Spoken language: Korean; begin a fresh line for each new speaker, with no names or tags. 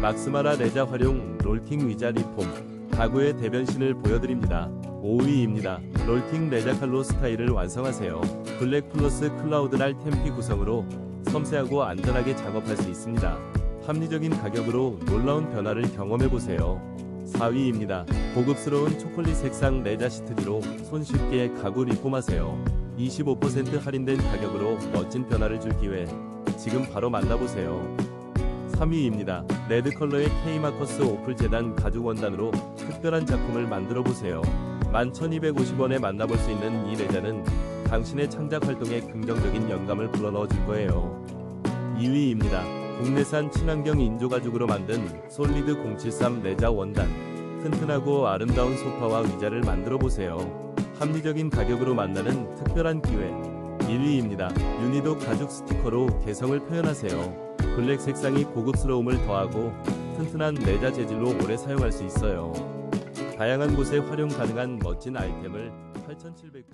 막스마라 레자 활용 롤팅 위자 리폼 가구의 대변신을 보여드립니다. 5위입니다. 롤팅 레자 칼로 스타일을 완성하세요. 블랙 플러스 클라우드 랄 템피 구성으로 섬세하고 안전하게 작업할 수 있습니다. 합리적인 가격으로 놀라운 변화를 경험해보세요. 4위입니다. 고급스러운 초콜릿 색상 레자 시트지로 손쉽게 가구 리폼하세요. 25% 할인된 가격으로 멋진 변화를 줄 기회. 지금 바로 만나보세요. 3위입니다. 레드 컬러의 K마커스 오플 재단 가죽 원단으로 특별한 작품을 만들어 보세요. 11,250원에 만나볼 수 있는 이 레자는 당신의 창작 활동에 긍정적인 영감을 불어넣어 줄 거예요. 2위입니다. 국내산 친환경 인조 가죽으로 만든 솔리드 073 레자 원단. 튼튼하고 아름다운 소파와 의자를 만들어 보세요. 합리적인 가격으로 만나는 특별한 기회. 1위입니다. 유니도 가죽 스티커로 개성을 표현하세요. 블랙 색상이 고급스러움을 더하고 튼튼한 레자 재질로 오래 사용할 수 있어요. 다양한 곳에 활용 가능한 멋진 아이템을 8,700